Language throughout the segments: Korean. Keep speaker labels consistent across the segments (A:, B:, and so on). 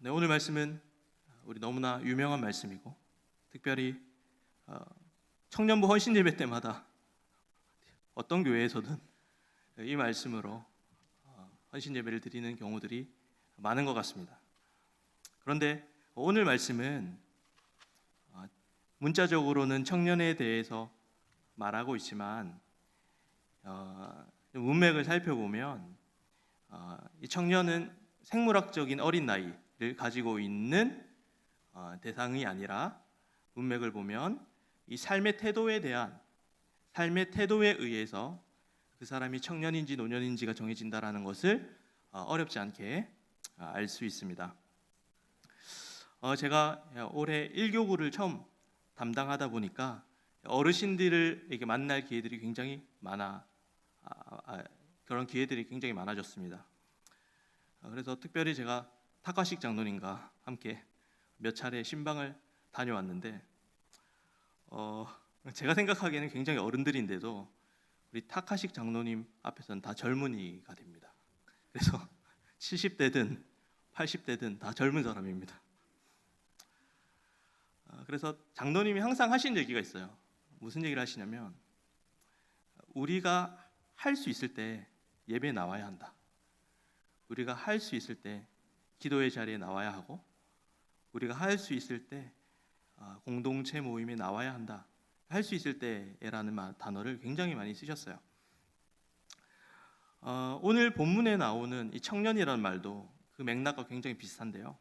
A: 네, 오늘 말씀은 우리 너무나 유명한 말씀이고 특별히 어, 청년부 헌신 예배 때마다 어떤 교회에서든 이 말씀으로 어, 헌신 예배를 드리는 경우들이 많은 것 같습니다. 그런데 오늘 말씀은 어, 문자적으로는 청년에 대해서 말하고 있지만 문맥을 살펴보면 어, 이 청년은 생물학적인 어린 나이 를 가지고 있는 어, 대상이 아니라 문맥을 보면 이 삶의 태도에 대한 삶의 태도에 의해서 그 사람이 청년인지 노년인지가 정해진다라는 것을 어, 어렵지 않게 알 수 있습니다. 어, 제가 올해 1교구를 처음 담당하다 보니까 어르신들을 이렇게 만날 기회들이 굉장히 많아 아, 아, 그런 기회들이 굉장히 많아졌습니다. 어, 그래서 특별히 제가 타카식 장로님과 함께 몇 차례 신방을 다녀왔는데 어, 제가 생각하기에는 굉장히 어른들인데도 우리 타카식 장로님 앞에서는 다 젊은이가 됩니다. 그래서 70대든 80대든 다 젊은 사람입니다. 어, 그래서 장로님이 항상 하신 얘기가 있어요. 무슨 얘기를 하시냐면 우리가 할 수 있을 때 예배 나와야 한다. 우리가 할 수 있을 때 기도의 자리에 나와야 하고 우리가 할 수 있을 때 아, 공동체 모임에 나와야 한다. 할 수 있을 때라는 단어를 굉장히 많이 쓰셨어요. 어, 오늘 본문에 나오는 이 청년이라는 말도 그 맥락과 굉장히 비슷한데요.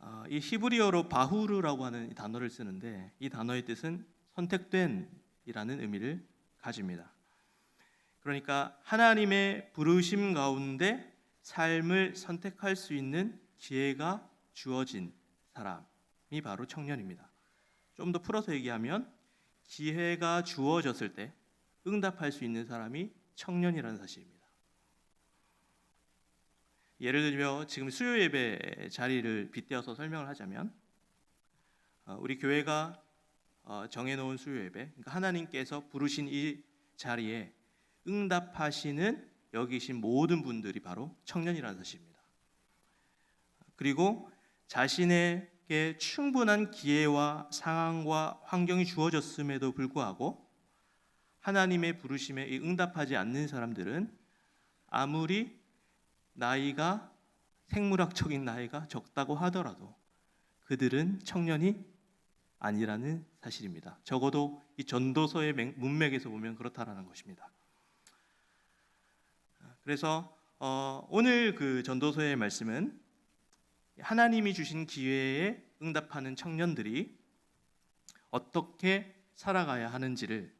A: 어, 이 히브리어로 바후르라고 하는 이 단어를 쓰는데 이 단어의 뜻은 선택된이라는 의미를 가집니다. 그러니까 하나님의 부르심 가운데 삶을 선택할 수 있는 기회가 주어진 사람이 바로 청년입니다. 좀 더 풀어서 얘기하면 기회가 주어졌을 때 응답할 수 있는 사람이 청년이라는 사실입니다. 예를 들며 지금 수요 예배 자리를 빗대어서 설명을 하자면 어, 우리 교회가 어, 정해놓은 수요 예배, 그러니까 하나님께서 부르신 이 자리에 응답하시는 여기 계신 모든 분들이 바로 청년이라는 사실입니다. 그리고 자신에게 충분한 기회와 상황과 환경이 주어졌음에도 불구하고 하나님의 부르심에 응답하지 않는 사람들은 아무리 나이가 생물학적인 나이가 적다고 하더라도 그들은 청년이 아니라는 사실입니다. 적어도 이 전도서의 문맥에서 보면 그렇다라는 것입니다. 그래서 어, 오늘 그 전도서의 말씀은 하나님이 주신 기회에 응답하는 청년들이 어떻게 살아가야 하는지를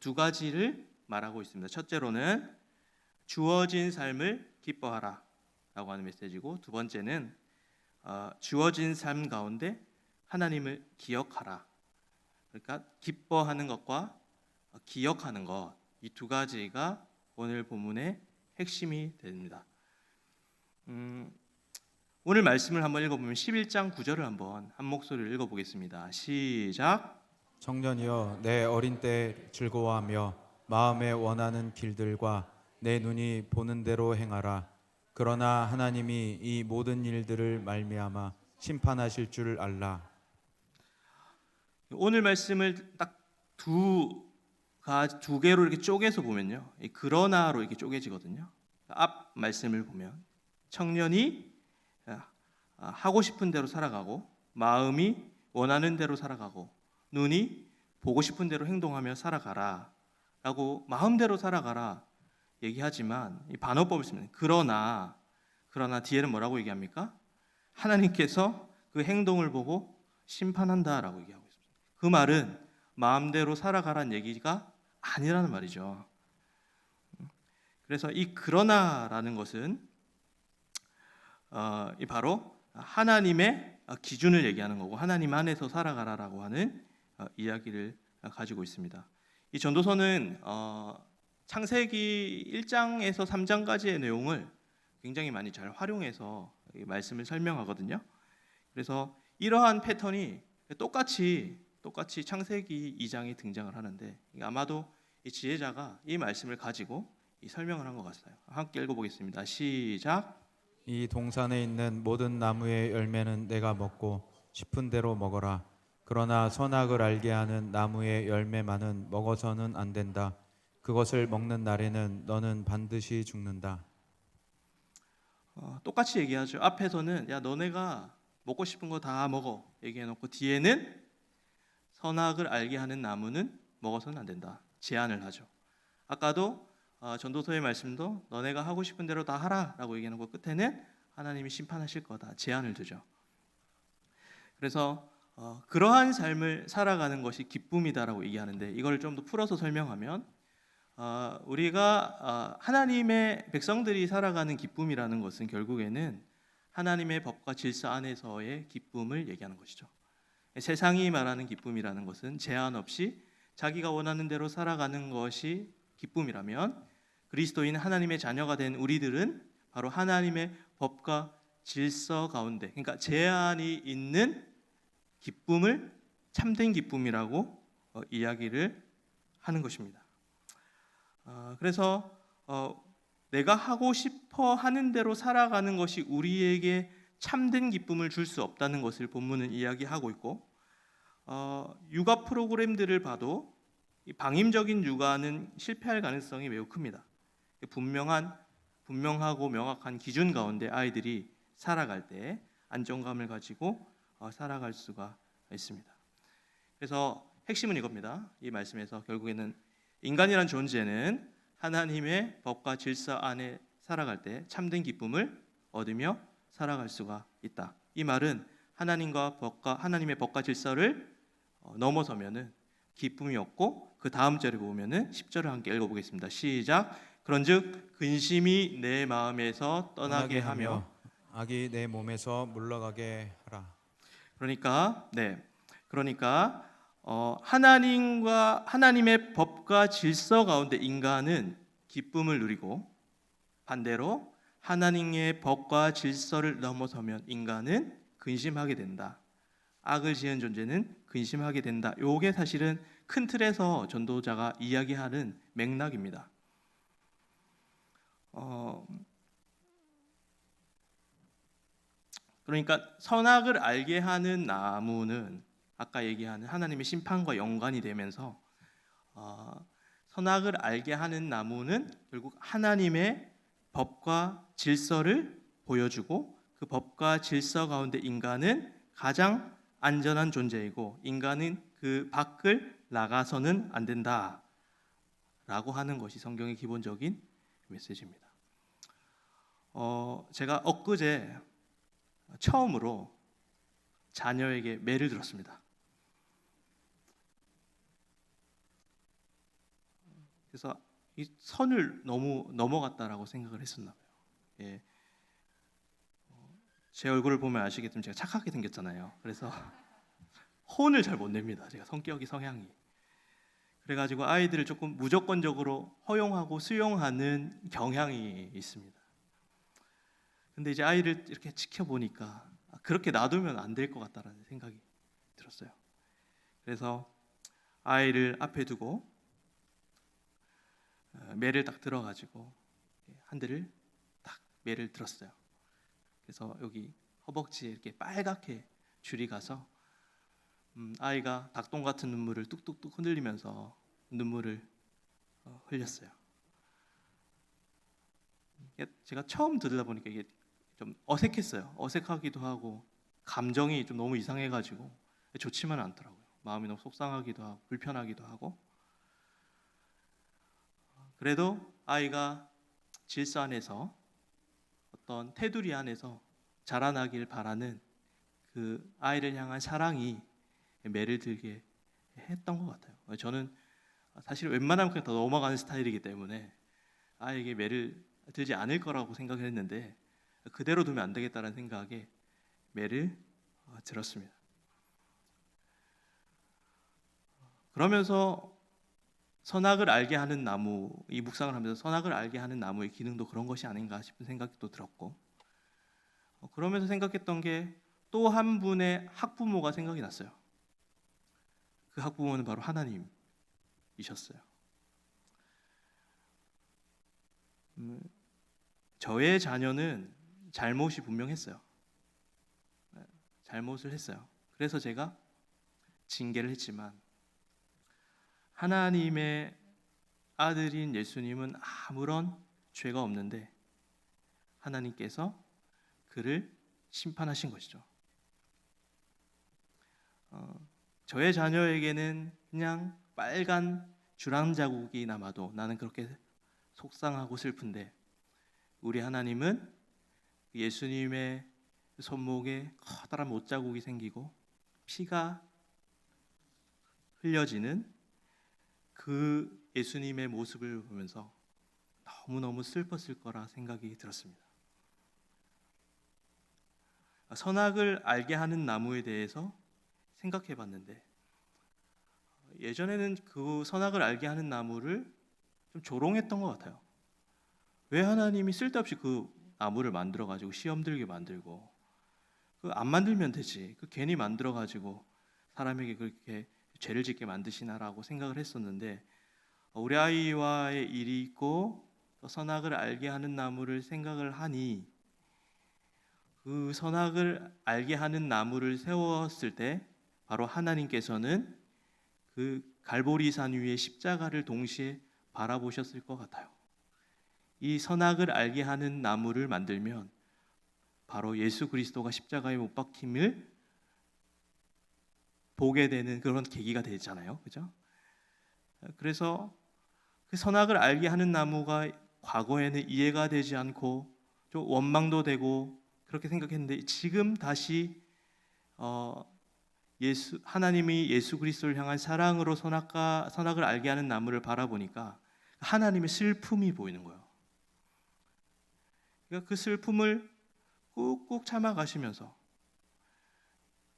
A: 두 가지를 말하고 있습니다. 첫째로는 주어진 삶을 기뻐하라 라고 하는 메시지고 두 번째는 어, 주어진 삶 가운데 하나님을 기억하라. 그러니까 기뻐하는 것과 기억하는 것 이 두 가지가 오늘 본문의 핵심이 됩니다. 음, 오늘 말씀을 한번 읽어보면 11장 9절을 한번 한 목소리를 읽어보겠습니다. 시작.
B: 청년이여 내 어린 때 즐거워하며 마음에 원하는 길들과 내 눈이 보는 대로 행하라. 그러나 하나님이 이 모든 일들을 말미암아 심판하실 줄 알라.
A: 오늘 말씀을 딱 두 두 개로 이렇게 쪼개서 보면요. 그러나로 이렇게 쪼개지거든요. 앞 말씀을 보면 청년이 아, 하고 싶은 대로 살아가고 마음이 원하는 대로 살아가고 눈이 보고 싶은 대로 행동하며 살아가라라고 마음대로 살아가라 얘기하지만 이 반어법을 쓰면 그러나 그러나 뒤에는 뭐라고 얘기합니까? 하나님께서 그 행동을 보고 심판한다라고 얘기하고 있습니다. 그 말은 마음대로 살아가란 얘기가 아니라는 말이죠. 그래서 이 그러나라는 것은 어, 이 바로 하나님의 기준을 얘기하는 거고 하나님 안에서 살아가라라고 하는 어, 이야기를 가지고 있습니다. 이 전도서는 어, 창세기 1장에서 3장까지의 내용을 굉장히 많이 잘 활용해서 말씀을 설명하거든요. 그래서 이러한 패턴이 똑같이 똑같이 창세기 2장에 등장을 하는데 아마도 이 지혜자가 이 말씀을 가지고 이 설명을 한 것 같아요. 함께 읽어보겠습니다. 시작.
B: 이 동산에 있는 모든 나무의 열매는 내가 먹고 싶은 대로 먹어라. 그러나 선악을 알게 하는 나무의 열매만은 먹어서는 안 된다. 그것을 먹는 날에는 너는 반드시 죽는다.
A: 어, 똑같이 얘기하죠. 앞에서는 야 너네가 먹고 싶은 거 다 먹어 얘기해놓고 뒤에는 선악을 알게 하는 나무는 먹어서는 안 된다. 제한을 하죠. 아까도 어, 전도서의 말씀도 너네가 하고 싶은 대로 다 하라라고 얘기해놓고 끝에는 하나님이 심판하실 거다. 제한을 두죠. 그래서 어, 그러한 삶을 살아가는 것이 기쁨이다라고 얘기하는데 이걸 좀 더 풀어서 설명하면 어, 우리가 어, 하나님의 백성들이 살아가는 기쁨이라는 것은 결국에는 하나님의 법과 질서 안에서의 기쁨을 얘기하는 것이죠. 세상이 말하는 기쁨이라는 것은 제한 없이 자기가 원하는 대로 살아가는 것이 기쁨이라면 그리스도인 하나님의 자녀가 된 우리들은 바로 하나님의 법과 질서 가운데 그러니까 제한이 있는 기쁨을 참된 기쁨이라고 어, 이야기를 하는 것입니다. 어, 그래서 어, 내가 하고 싶어 하는 대로 살아가는 것이 우리에게 참된 기쁨을 줄 수 없다는 것을 본문은 이야기하고 있고 어, 육아 프로그램들을 봐도 이 방임적인 육아는 실패할 가능성이 매우 큽니다. 분명한 분명하고 명확한 기준 가운데 아이들이 살아갈 때 안정감을 가지고 어, 살아갈 수가 있습니다. 그래서 핵심은 이겁니다. 이 말씀에서 결국에는 인간이란 존재는 하나님의 법과 질서 안에 살아갈 때 참된 기쁨을 얻으며 살아갈 수가 있다. 이 말은 하나님과 법과 하나님의 법과 질서를 어, 넘어서면은 기쁨이 없고 그 다음 절에 보면은 10절을 함께 읽어 보겠습니다. 시작. 그런즉 근심이 내 마음에서 떠나게 하며
B: 악이 내 몸에서 물러가게 하라.
A: 그러니까 네 그러니까 어, 하나님과 하나님의 법과 질서 가운데 인간은 기쁨을 누리고 반대로 하나님의 법과 질서를 넘어서면 인간은 근심하게 된다. 악을 지은 존재는 근심하게 된다. 요게 사실은 큰 틀에서 전도자가 이야기하는 맥락입니다. 어, 그러니까 선악을 알게 하는 나무는 아까 얘기하는 하나님의 심판과 연관이 되면서 어, 선악을 알게 하는 나무는 결국 하나님의 법과 질서를 보여주고 그 법과 질서 가운데 인간은 가장 안전한 존재이고 인간은 그 밖을 나가서는 안 된다 라고 하는 것이 성경의 기본적인 메시지입니다. 어, 제가 엊그제 처음으로 자녀에게 매를 들었습니다. 그래서 이 선을 너무 넘어갔다라고 생각을 했었나 봐요. 예. 어, 제 얼굴을 보면 아시겠지만 제가 착하게 생겼잖아요. 그래서 혼을 잘 못 냅니다. 제가 성격이 성향이. 그래가지고 아이들을 조금 무조건적으로 허용하고 수용하는 경향이 있습니다. 근데 이제 아이를 이렇게 지켜보니까 아, 그렇게 놔두면 안 될 것 같다라는 생각이 들었어요. 그래서 아이를 앞에 두고 어, 매를 딱 들어가지고 한 대를 딱 매를 들었어요. 그래서 여기 허벅지에 이렇게 빨갛게 줄이 가서 음, 아이가 닭똥 같은 눈물을 뚝뚝뚝 흔들리면서 눈물을 어, 흘렸어요. 제가 처음 들으다 보니까 이게 좀 어색했어요. 어색하기도 하고 감정이 좀 너무 이상해가지고 좋지만 않더라고요. 마음이 너무 속상하기도 하고 불편하기도 하고 그래도 아이가 질서 안에서 어떤 테두리 안에서 자라나길 바라는 그 아이를 향한 사랑이 매를 들게 했던 것 같아요. 저는 사실 웬만하면 그냥 더 넘어가는 스타일이기 때문에 아이에게 매를 들지 않을 거라고 생각했는데 그대로 두면 안 되겠다는 생각에 매를 어, 들었습니다. 그러면서 선악을 알게 하는 나무 이 묵상을 하면서 선악을 알게 하는 나무의 기능도 그런 것이 아닌가 싶은 생각도 들었고 어, 그러면서 생각했던 게 또 한 분의 학부모가 생각이 났어요. 그 학부모는 바로 하나님이셨어요. 음, 저의 자녀는 잘못이 분명했어요. 네, 잘못을 했어요. 그래서 제가 징계를 했지만 하나님의 아들인 예수님은 아무런 죄가 없는데 하나님께서 그를 심판하신 것이죠. 어, 저의 자녀에게는 그냥 빨간 주황 자국이 남아도 나는 그렇게 속상하고 슬픈데 우리 하나님은 예수님의 손목에 커다란 못자국이 생기고 피가 흘려지는 그 예수님의 모습을 보면서 너무너무 슬펐을 거라 생각이 들었습니다. 선악을 알게 하는 나무에 대해서 생각해 봤는데 예전에는 그 선악을 알게 하는 나무를 좀 조롱했던 것 같아요. 왜 하나님이 쓸데없이 그 나무를 만들어 가지고 시험 들게 만들고 그 안 만들면 되지. 그 괜히 만들어 가지고 사람에게 그렇게 죄를 짓게 만드시나라고 생각을 했었는데 우리 아이와의 일이 있고 또 선악을 알게 하는 나무를 생각을 하니 그 선악을 알게 하는 나무를 세웠을 때 바로 하나님께서는 그 갈보리산 위에 십자가를 동시에 바라보셨을 것 같아요. 이 선악을 알게 하는 나무를 만들면 바로 예수 그리스도가 십자가에 못 박힘을 보게 되는 그런 계기가 되잖아요. 그죠? 그래서 그 선악을 알게 하는 나무가 과거에는 이해가 되지 않고 좀 원망도 되고 그렇게 생각했는데 지금 다시 어 예수 하나님이 예수 그리스도를 향한 사랑으로 선악과 선악을 알게 하는 나무를 바라보니까 하나님의 슬픔이 보이는 거예요. 그러니까 그 슬픔을 꾹꾹 참아 가시면서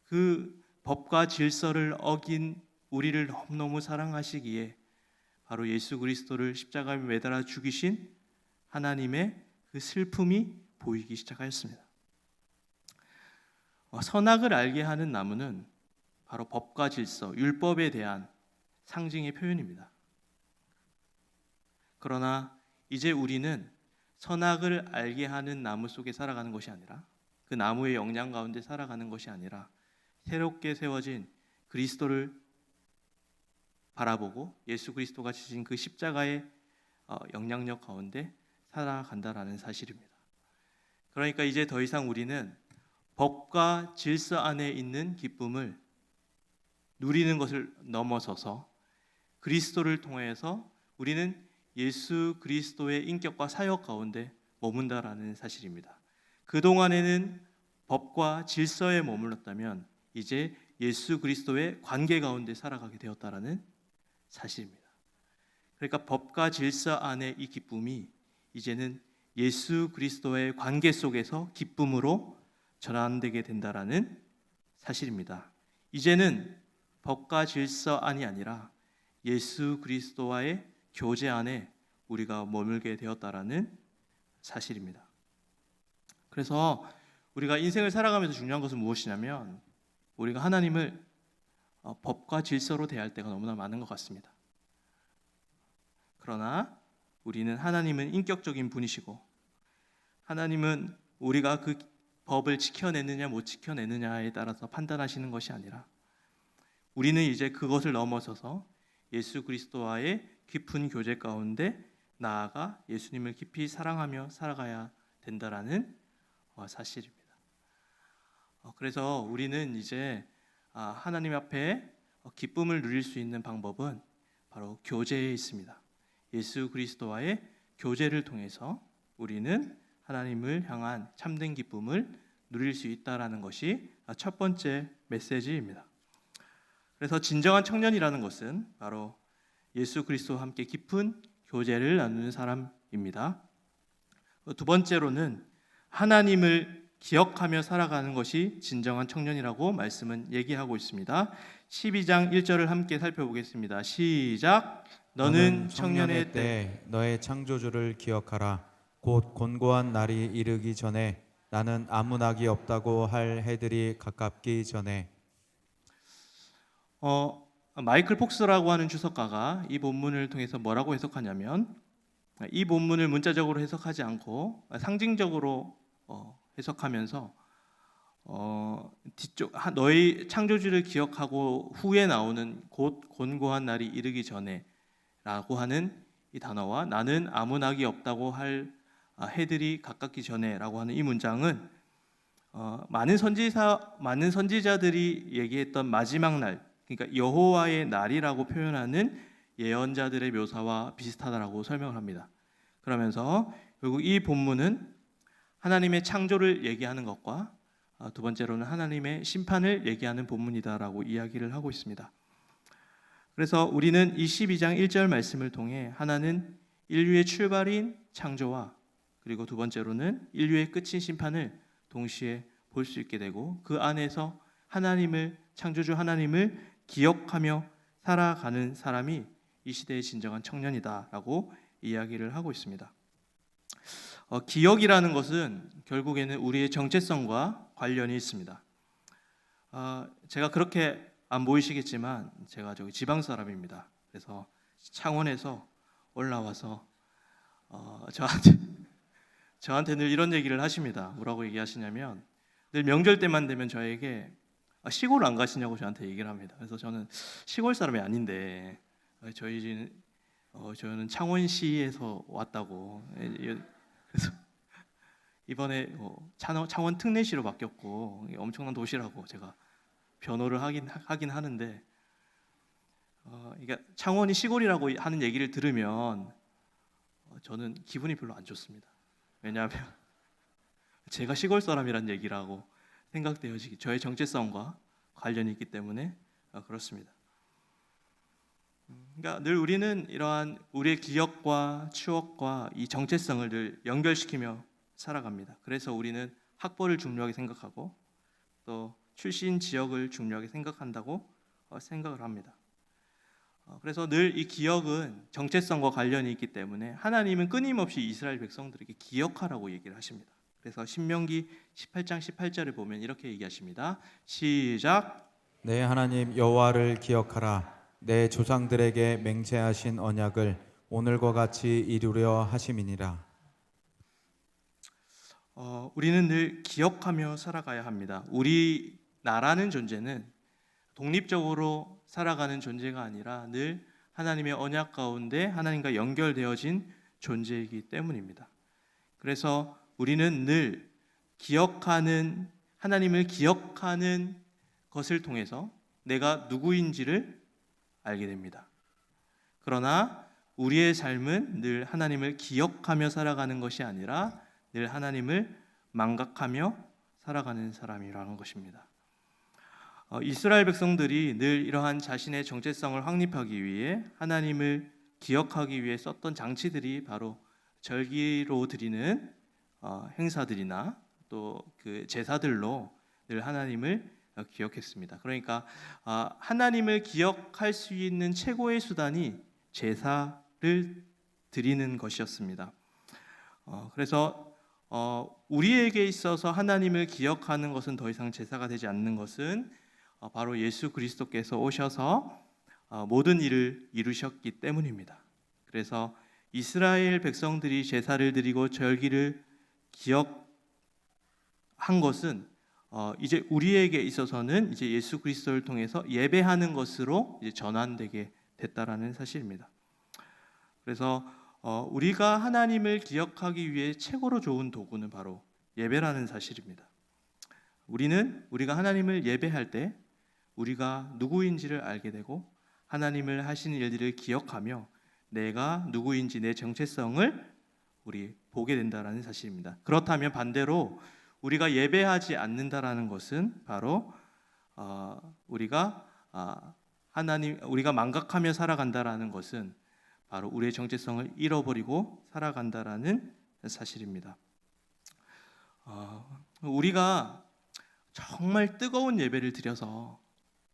A: 그 법과 질서를 어긴 우리를 너무너무 사랑하시기에 바로 예수 그리스도를 십자가에 매달아 죽이신 하나님의 그 슬픔이 보이기 시작하였습니다. 어, 선악을 알게 하는 나무는 바로 법과 질서, 율법에 대한 상징의 표현입니다. 그러나 이제 우리는 선악을 알게 하는 나무 속에 살아가는 것이 아니라 그 나무의 영향 가운데 살아가는 것이 아니라 새롭게 세워진 그리스도를 바라보고 예수 그리스도가 지신 그 십자가의 어, 영향력 가운데 살아간다라는 사실입니다. 그러니까 이제 더 이상 우리는 법과 질서 안에 있는 기쁨을 누리는 것을 넘어서서 그리스도를 통해서 우리는 예수 그리스도의 인격과 사역 가운데 머문다라는 사실입니다. 그동안에는 법과 질서에 머물렀다면 이제 예수 그리스도의 관계 가운데 살아가게 되었다라는 사실입니다. 그러니까 법과 질서 안에 이 기쁨이 이제는 예수 그리스도의 관계 속에서 기쁨으로 전환되게 된다라는 사실입니다. 이제는 법과 질서 안이 아니라 예수 그리스도와의 교제 안에 우리가 머물게 되었다라는 사실입니다. 그래서 우리가 인생을 살아가면서 중요한 것은 무엇이냐면 우리가 하나님을 어, 법과 질서로 대할 때가 너무나 많은 것 같습니다. 그러나 우리는 하나님은 인격적인 분이시고 하나님은 우리가 그 법을 지켜내느냐 못 지켜내느냐에 따라서 판단하시는 것이 아니라 우리는 이제 그것을 넘어서서 예수 그리스도와의 깊은 교제 가운데 나아가 예수님을 깊이 사랑하며 살아가야 된다라는 어, 사실입니다. 어, 그래서 우리는 이제 아, 하나님 앞에 어, 기쁨을 누릴 수 있는 방법은 바로 교제에 있습니다. 예수 그리스도와의 교제를 통해서 우리는 하나님을 향한 참된 기쁨을 누릴 수 있다라는 것이 첫 번째 메시지입니다. 그래서 진정한 청년이라는 것은 바로 예수 그리스도와 함께 깊은 교제를 나누는 사람입니다. 두 번째로는 하나님을 기억하며 살아가는 것이 진정한 청년이라고 말씀은 얘기하고 있습니다. 12장 1절을 함께 살펴보겠습니다. 시작. 너는 청년의 때
B: 너의 창조주를 기억하라. 곧 곤고한 날이 이르기 전에 나는 아무 낙이 없다고 할 해들이 가깝기 전에
A: 어, 마이클 폭스라고 하는 주석가가 이 본문을 통해서 뭐라고 해석하냐면 이 본문을 문자적으로 해석하지 않고 상징적으로 어, 해석하면서 어, 뒤쪽 하- 너희 창조주를 기억하고 후에 나오는 곧 곤고한 날이 이르기 전에라고 하는 이 단어와 나는 아무 낙이 없다고 할 아, 해들이 가깝기 전에라고 하는 이 문장은 어, 많은 선지사 많은 선지자들이 얘기했던 마지막 날 그러니까 여호와의 날이라고 표현하는 예언자들의 묘사와 비슷하다라고 설명을 합니다. 그러면서 결국 이 본문은 하나님의 창조를 얘기하는 것과 아, 두 번째로는 하나님의 심판을 얘기하는 본문이다라고 이야기를 하고 있습니다. 그래서 우리는 이 12장 1절 말씀을 통해 하나는 인류의 출발인 창조와 그리고 두 번째로는 인류의 끝인 심판을 동시에 볼 수 있게 되고 그 안에서 하나님을 창조주 하나님을 기억하며 살아가는 사람이 이 시대의 진정한 청년이다라고 이야기를 하고 있습니다. 어, 기억이라는 것은 결국에는 우리의 정체성과 관련이 있습니다. 어, 제가 그렇게 안 보이시겠지만 제가 저기 지방 사람입니다. 그래서 창원에서 올라와서 어, 저한테 저한테 늘 이런 얘기를 하십니다. 뭐라고 얘기하시냐면 늘 명절 때만 되면 저에게 아, 시골 안 가시냐고 저한테 얘기를 합니다. 그래서 저는 시골 사람이 아닌데 어, 저희 집 어, 저는 창원시에서 왔다고 예, 예, 이번에 어, 창원, 특례시로 바뀌었고 엄청난 도시라고 제가 변호를 하긴 하긴 하는데 어, 그러니까 창원이 시골이라고 하는 얘기를 들으면 어, 저는 기분이 별로 안 좋습니다. 왜냐하면 제가 시골 사람이란 얘기라고 생각되어지기 저의 정체성과 관련이 있기 때문에 어, 그렇습니다. 음, 그러니까 늘 우리는 이러한 우리의 기억과 추억과 이 정체성을 늘 연결시키며 살아갑니다. 그래서 우리는 학벌을 중요하게 생각하고 또 출신 지역을 중요하게 생각한다고 어, 생각을 합니다. 어, 그래서 늘 이 기억은 정체성과 관련이 있기 때문에 하나님은 끊임없이 이스라엘 백성들에게 기억하라고 얘기를 하십니다. 그래서 신명기 18장 18절을 보면 이렇게 얘기하십니다. 시작.
B: 내 하나님 여호와를 기억하라 내 조상들에게 맹세하신 언약을 오늘과 같이 이루려 하심이니라
A: 어, 우리는 늘 기억하며 살아가야 합니다. 우리 나라는 존재는 독립적으로 살아가는 존재가 아니라 늘 하나님의 언약 가운데 하나님과 연결되어진 존재이기 때문입니다. 그래서 우리는 늘 기억하는 하나님을 기억하는 것을 통해서 내가 누구인지를 알게 됩니다. 그러나 우리의 삶은 늘 하나님을 기억하며 살아가는 것이 아니라 늘 하나님을 망각하며 살아가는 사람이라는 것입니다. 어, 이스라엘 백성들이 늘 이러한 자신의 정체성을 확립하기 위해 하나님을 기억하기 위해 썼던 장치들이 바로 절기로 드리는 어, 행사들이나 또 그 제사들로 늘 하나님을 어, 기억했습니다. 그러니까 아, 하나님을 기억할 수 있는 최고의 수단이 제사를 드리는 것이었습니다. 어, 그래서 어, 우리에게 있어서 하나님을 기억하는 것은 더 이상 제사가 되지 않는 것은 어, 바로 예수 그리스도께서 오셔서 어, 모든 일을 이루셨기 때문입니다. 그래서 이스라엘 백성들이 제사를 드리고 절기를 기억한 것은 어, 이제 우리에게 있어서는 이제 예수 그리스도를 통해서 예배하는 것으로 이제 전환되게 됐다라는 사실입니다. 그래서 어, 우리가 하나님을 기억하기 위해 최고로 좋은 도구는 바로 예배라는 사실입니다. 우리는 우리가 하나님을 예배할 때 우리가 누구인지를 알게 되고 하나님을 하시는 일들을 기억하며 내가 누구인지 내 정체성을 우리 보게 된다라는 사실입니다. 그렇다면 반대로 우리가 예배하지 않는다라는 것은 바로 어, 우리가 아, 하나님 우리가 망각하며 살아간다라는 것은 바로 우리의 정체성을 잃어버리고 살아간다라는 사실입니다. 어, 우리가 정말 뜨거운 예배를 드려서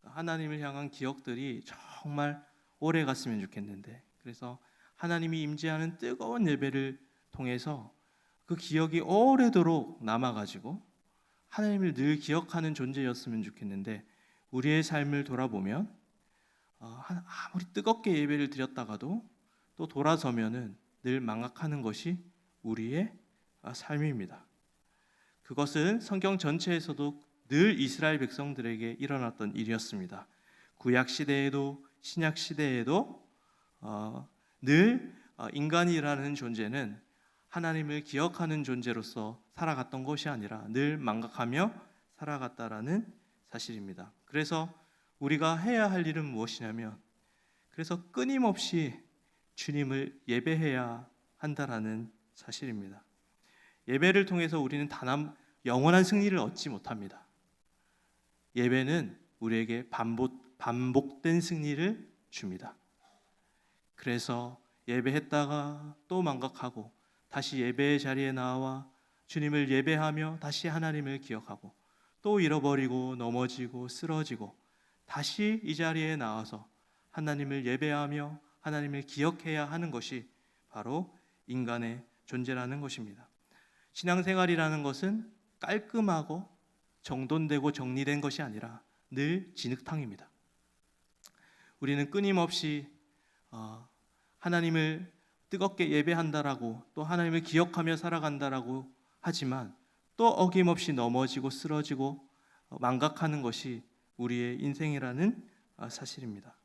A: 하나님을 향한 기억들이 정말 오래 갔으면 좋겠는데 그래서 하나님이 임재하는 뜨거운 예배를 통해서 그 기억이 오래도록 남아가지고 하나님을 늘 기억하는 존재였으면 좋겠는데 우리의 삶을 돌아보면 어, 아무리 뜨겁게 예배를 드렸다가도 또 돌아서면은 늘 망각하는 것이 우리의 아, 삶입니다. 그것은 성경 전체에서도 늘 이스라엘 백성들에게 일어났던 일이었습니다. 구약 시대에도 신약 시대에도 어, 늘 어, 인간이라는 존재는 하나님을 기억하는 존재로서 살아갔던 것이 아니라 늘 망각하며 살아갔다라는 사실입니다. 그래서 우리가 해야 할 일은 무엇이냐면 그래서 끊임없이 주님을 예배해야 한다라는 사실입니다. 예배를 통해서 우리는 단한 영원한 승리를 얻지 못합니다. 예배는 우리에게 반복 반복된 승리를 줍니다. 그래서 예배했다가 또 망각하고 다시 예배의 자리에 나와 주님을 예배하며 다시 하나님을 기억하고 또 잃어버리고 넘어지고 쓰러지고 다시 이 자리에 나와서 하나님을 예배하며 하나님을 기억해야 하는 것이 바로 인간의 존재라는 것입니다. 신앙생활이라는 것은 깔끔하고 정돈되고 정리된 것이 아니라 늘 진흙탕입니다. 우리는 끊임없이 어, 하나님을 뜨겁게 예배한다라고 또 하나님을 기억하며 살아간다라고 하지만 또 어김없이 넘어지고 쓰러지고 어, 망각하는 것이 우리의 인생이라는 어, 사실입니다.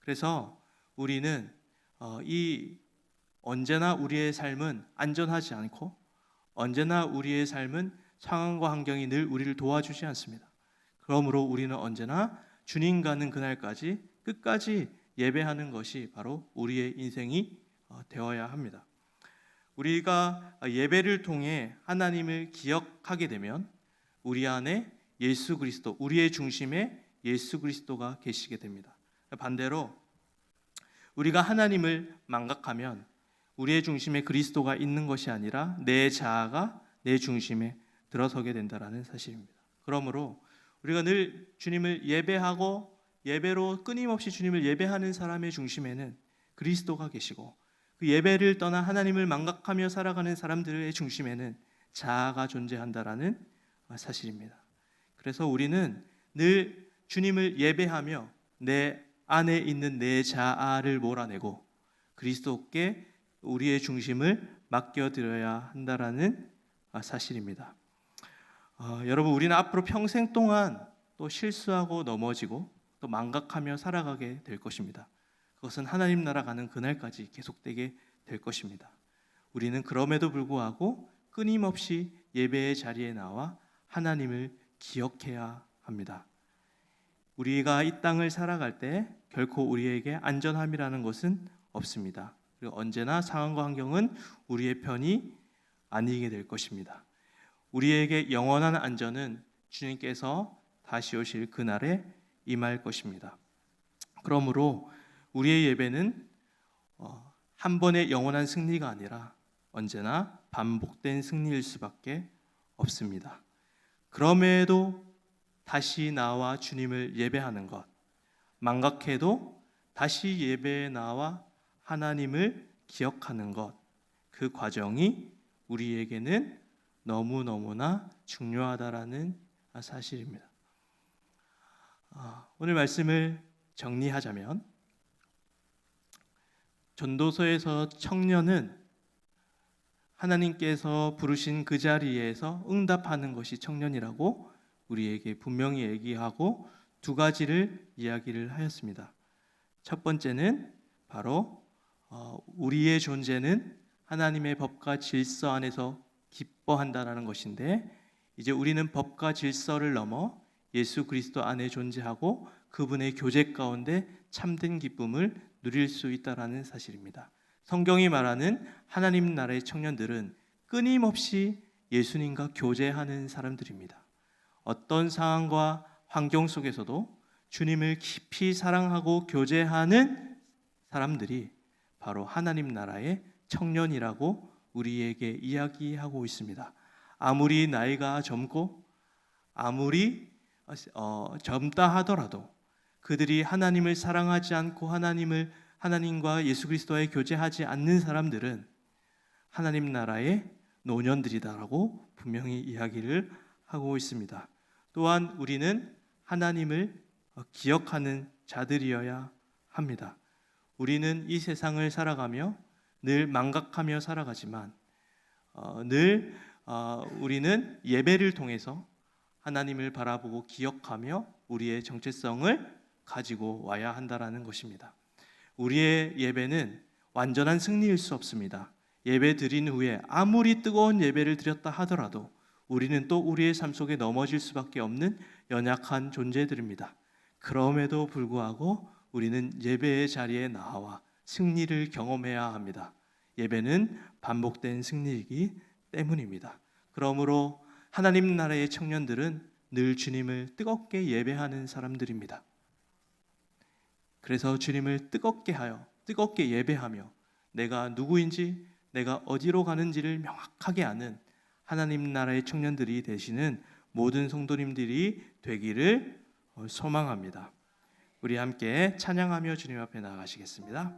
A: 그래서 우리는 어, 이 언제나 우리의 삶은 안전하지 않고 언제나 우리의 삶은 상황과 환경이 늘 우리를 도와주지 않습니다. 그러므로 우리는 언제나 주님 가는 그날까지 끝까지 예배하는 것이 바로 우리의 인생이 어, 되어야 합니다. 우리가 예배를 통해 하나님을 기억하게 되면 우리 안에 예수 그리스도, 우리의 중심에 예수 그리스도가 계시게 됩니다. 반대로 우리가 하나님을 망각하면 우리의 중심에 그리스도가 있는 것이 아니라 내 자아가 내 중심에 들어서게 된다라는 사실입니다. 그러므로 우리가 늘 주님을 예배하고 예배로 끊임없이 주님을 예배하는 사람의 중심에는 그리스도가 계시고 그 예배를 떠나 하나님을 망각하며 살아가는 사람들의 중심에는 자아가 존재한다라는 사실입니다. 그래서 우리는 늘 주님을 예배하며 내 안에 있는 내 자아를 몰아내고 그리스도께 우리의 중심을 맡겨드려야 한다라는 사실입니다. 어, 여러분 우리는 앞으로 평생 동안 또 실수하고 넘어지고 또 망각하며 살아가게 될 것입니다. 그것은 하나님 나라 가는 그날까지 계속되게 될 것입니다. 우리는 그럼에도 불구하고 끊임없이 예배의 자리에 나와 하나님을 기억해야 합니다. 우리가 이 땅을 살아갈 때 결코 우리에게 안전함이라는 것은 없습니다. 그리고 언제나 상황과 환경은 우리의 편이 아니게 될 것입니다. 우리에게 영원한 안전은 주님께서 다시 오실 그날에 임할 것입니다. 그러므로 우리의 예배는 어, 한 번의 영원한 승리가 아니라 언제나 반복된 승리일 수밖에 없습니다. 그럼에도 다시 나와 주님을 예배하는 것, 망각해도 다시 예배에 나와 하나님을 기억하는 것, 그 과정이 우리에게는 너무너무나 중요하다라는 사실입니다. 아, 오늘 말씀을 정리하자면 전도서에서 청년은 하나님께서 부르신 그 자리에서 응답하는 것이 청년이라고 우리에게 분명히 얘기하고 두 가지를 이야기를 하였습니다. 첫 번째는 바로 어, 우리의 존재는 하나님의 법과 질서 안에서 기뻐한다라는 것인데 이제 우리는 법과 질서를 넘어 예수 그리스도 안에 존재하고 그분의 교제 가운데 참된 기쁨을 누릴 수 있다라는 사실입니다. 성경이 말하는 하나님 나라의 청년들은 끊임없이 예수님과 교제하는 사람들입니다. 어떤 상황과 환경 속에서도 주님을 깊이 사랑하고 교제하는 사람들이 바로 하나님 나라의 청년이라고 우리에게 이야기하고 있습니다. 아무리 나이가 젊고 아무리 어, 젊다 하더라도 그들이 하나님을 사랑하지 않고 하나님을 하나님과 예수 그리스도에 교제하지 않는 사람들은 하나님 나라의 노년들이다라고 분명히 이야기를 하고 있습니다. 또한 우리는 하나님을 기억하는 자들이어야 합니다. 우리는 이 세상을 살아가며 늘 망각하며 살아가지만 어, 늘 어, 우리는 예배를 통해서 하나님을 바라보고 기억하며 우리의 정체성을 가지고 와야 한다라는 것입니다. 우리의 예배는 완전한 승리일 수 없습니다. 예배 드린 후에 아무리 뜨거운 예배를 드렸다 하더라도 우리는 또 우리의 삶 속에 넘어질 수밖에 없는 연약한 존재들입니다. 그럼에도 불구하고 우리는 예배의 자리에 나와 승리를 경험해야 합니다. 예배는 반복된 승리이기 때문입니다. 그러므로 하나님 나라의 청년들은 늘 주님을 뜨겁게 예배하는 사람들입니다. 그래서 주님을 뜨겁게 하여 뜨겁게 예배하며 내가 누구인지 내가 어디로 가는지를 명확하게 아는 하나님 나라의 청년들이 되시는 모든 성도님들이 되기를 소망합니다. 우리 함께 찬양하며 주님 앞에 나아가시겠습니다.